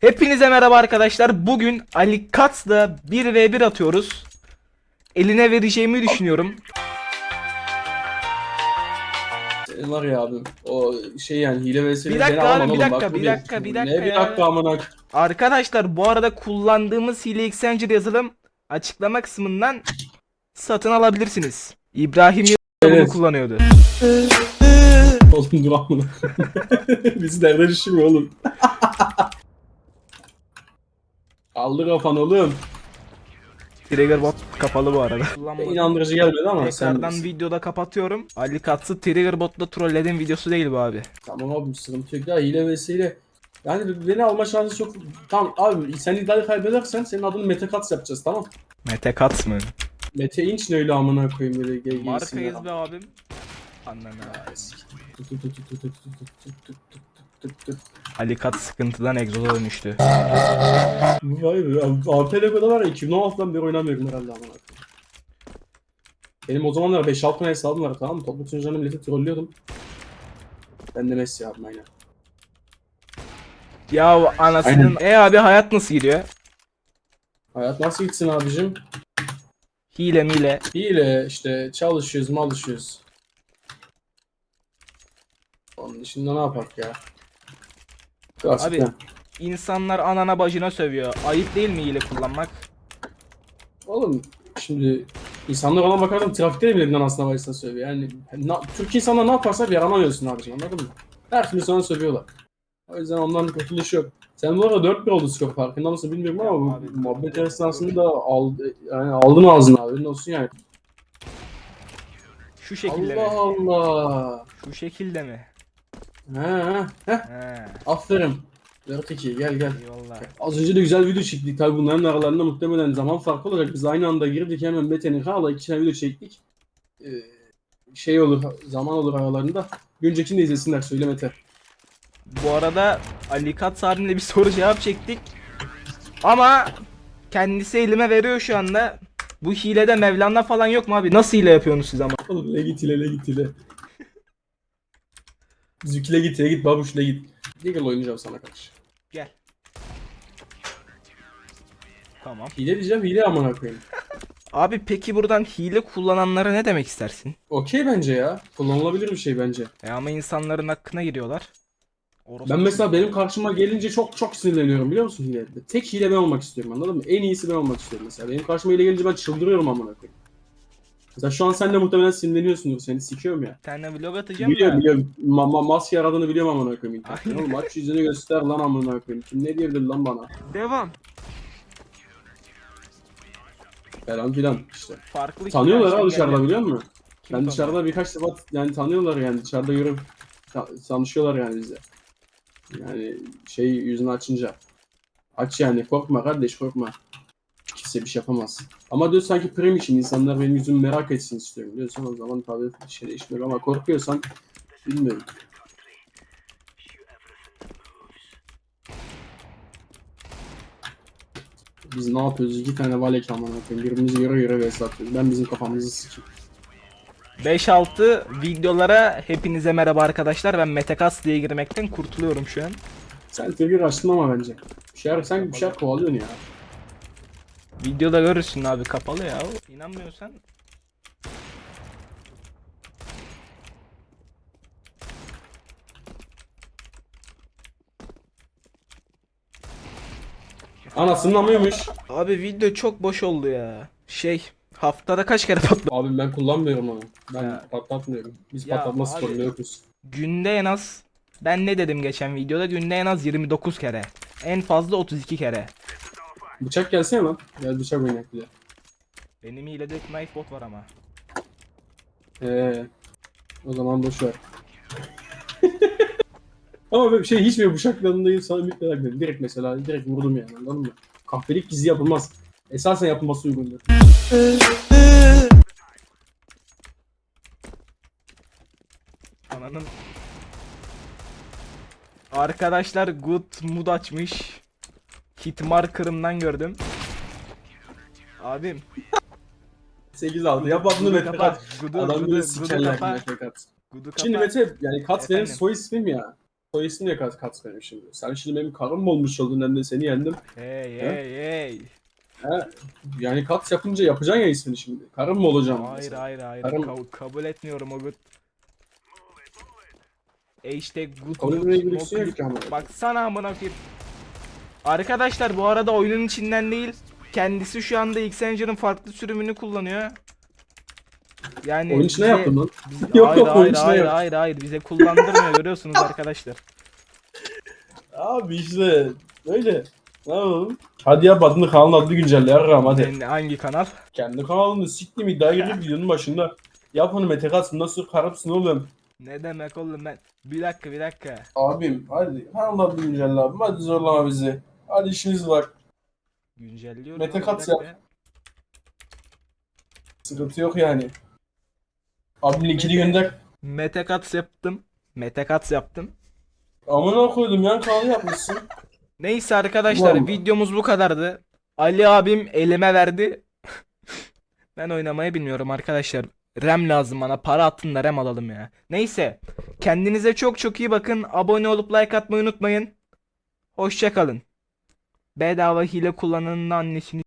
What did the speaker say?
Hepinize merhaba arkadaşlar. Bugün Ali Katz'la 1v1 atıyoruz. Eline vereceğimi düşünüyorum. Senin var ya abi o şey yani hile vesaire Bir dakika abi, bir dakika, bir dakika, bir Ne dakika bir ya. dakika amına Arkadaşlar bu arada kullandığımız hile Xchanger yazılım açıklama kısmından satın alabilirsiniz. İbrahim bunu Evet. kullanıyordu. Oğlum dur amına Bizi nereden düşürüyor oğlum Kaldır kafanı oğlum Trigger bot kapalı bu arada. İnandırıcı gelmedi ama sen Tekrardan bilirsin. videoda kapatıyorum. Ali Katz'ı Trigger botla trollediğim videosu değil bu abi. Tamam abi sıkıntı yok ya hile vesaire yani beni alma şansı çok tamam abi sen iddiayı kaybedersen senin adını Mete Katz yapacağız tamam Mete Katz mı? Mete İnç ne öyle amına koyayım böyle gel Markayız be abim. Ali Katz sıkıntıdan egzoza dönüştü. Vay be. AP Lego'da var ya 2016'dan beri oynamıyorum herhalde ama. Benim o zamanlar 5-6 tane hesabım var tamam mı? Toplu sunucularını milleti trollüyordum. Ben de Messi yaptım aynen. Ya anasının. E abi hayat nasıl gidiyor? Hayat nasıl gitsin abicim? Hile mile. Hile işte çalışıyoruz malışıyoruz. Onun dışında ne yapak ya? Abi-. İnsanlar anana bacına sövüyor. Ayıp değil mi hile kullanmak? Oğlum şimdi insanlar ona bakarsan trafikte de bile aslında başına sövüyor. Yani na, Türk insanlar ne yaparsa bir yaranamıyorsun abicim anladın mı? Her türlü sana sövüyorlar. O yüzden ondan kurtuluş yok. Sen bu arada 4-1 oldu skor farkında mısın bilmiyorum ama bu Abi, muhabbet dört- esnasında aldı, yani aldın ağzına haberin olsun yani. Şu şekilde Allah mi? Allah. Şu şekilde mi? He he he. Aferin. 4-2 gel gel. Eyvallah. Az önce de güzel video çektik. Tabi bunların aralarında muhtemelen zaman farkı olacak. Biz aynı anda girdik hemen Mete'nin kanalına iki tane video çektik. Ee, şey olur, zaman olur aralarında. Bir öncekini de izlesinler söyle Mete. Bu arada Ali Katz abimle bir soru cevap çektik. Ama kendisi elime veriyor şu anda. Bu hilede Mevlana falan yok mu abi? Nasıl hile yapıyorsunuz siz ama? Oğlum le git ile le git ile. Zükile git ile git babuş ile git. Deagle oynayacağım sana karşı. Gel. Tamam. Hile diyeceğim hile amına koyayım. Abi peki buradan hile kullananlara ne demek istersin? Okey bence ya. Kullanılabilir bir şey bence. E ama insanların hakkına giriyorlar. Orası Ben mesela benim karşıma gelince çok çok sinirleniyorum biliyor musun hile? Tek hile ben olmak istiyorum anladın mı? En iyisi ben olmak istiyorum mesela. Benim karşıma hile gelince ben çıldırıyorum amına koyayım. Mesela şu an sen de muhtemelen sinirleniyorsundur. Seni sikiyorum ya. bir tane vlog atacağım Biliyorum da. biliyorum. Ma ma maske aradığını biliyorum amına koyayım. Oğlum aç yüzünü göster lan amına koyayım. Kim ne diyebilir lan bana? Devam. Falan filan işte. Farklı Tanıyorlar ha dışarıda geldi. biliyor musun? Kim ben tanıyor? dışarıda birkaç defa yani tanıyorlar yani dışarıda görüp ta- tanışıyorlar yani bize. Yani şey yüzünü açınca. Aç yani korkma kardeş korkma. Kimse bir şey yapamaz. Ama diyor sanki prim için insanlar benim yüzümü merak etsin istiyorum diyorsan o zaman tabii bir şey değişmiyor ama korkuyorsan bilmiyorum. Biz ne yapıyoruz? İki tane valek amına koyayım. Birbirimizi göre göre vs atıyoruz. Ben bizim kafamızı sikeyim. 5-6 videolara hepinize merhaba arkadaşlar. Ben Metakas diye girmekten kurtuluyorum şu an. Sen trigger açtın ama bence. Bir şeyler, sen bir şeyler kovalıyorsun ya. Videoda görürsün abi kapalı ya. İnanmıyorsan Anasının amıymış. Abi video çok boş oldu ya. Şey haftada kaç kere patladı? Abi ben kullanmıyorum onu. Ben Ya. patlatmıyorum. Biz Ya patlatma sporunda yokuz. Günde en az ben ne dedim geçen videoda günde en az 29 kere. En fazla 32 kere. Bıçak gelsene lan. Gel bıçak oynayak bir de. Benim hilede knife bot var ama. Ee, o zaman boş ver. ama böyle şey hiç mi bıçaklarında değil sana ümit merak etmedim. Direkt mesela direkt vurdum yani anladın mı? Kahpelik gizli yapılmaz. Esasen yapılması uygundur. Ananın Arkadaşlar good mood açmış. Hit marker'ımdan gördüm. Abim 8 aldı. Yap bunu Gudu Mete. Kat. Gudu, Adam gudu, böyle gudu sikerler kapa. Mete Kat. Gudu Şimdi kapa. Mete yani Kat benim Efendim? soy ismim ya. soy isim niye kat, kat benim şimdi? Sen şimdi benim karım mı olmuş oldun hem de seni yendim. Hey He? hey hey. He? Yani kat yapınca yapacaksın ya ismini şimdi. Karım mı olacağım? Hayır mesela? hayır hayır. Karım- Ka- kabul etmiyorum o Kabul no gerek yok good. ki ama. Baksana amına koyayım. Arkadaşlar bu arada oyunun içinden değil. Kendisi şu anda X-Engine'ın farklı sürümünü kullanıyor. Yani Oyun içine bize- yaptın lan. biz- Yok, hayır, yok, oyun hayır, içine hayır, yap. hayır, hayır, bize kullandırmıyor görüyorsunuz arkadaşlar. Abi işte öyle. Ne yapalım? Hadi yap adını kanalın adını güncelle yarram hadi. Senin hangi kanal? Kendi kanalını siktim iddia girip videonun başında. Yap onu Mete Kas nasıl karapsın oğlum. Ne demek oğlum ben? Bir dakika bir dakika. Abim hadi kanalın adını güncelle abim hadi zorlama bizi. Hadi işimiz var. Güncelliyorum. Mete yap. dakika. Sıkıntı yok yani. Abim linkini gönder. Mete Katz yaptım. Mete Katz yaptım. Amına koydum yan kanalı yapmışsın. Neyse arkadaşlar Vallahi. videomuz bu kadardı. Ali abim elime verdi. ben oynamayı bilmiyorum arkadaşlar. RAM lazım bana. Para attın da RAM alalım ya. Neyse. Kendinize çok çok iyi bakın. Abone olup like atmayı unutmayın. Hoşça kalın. Bedava hile kullananın annesini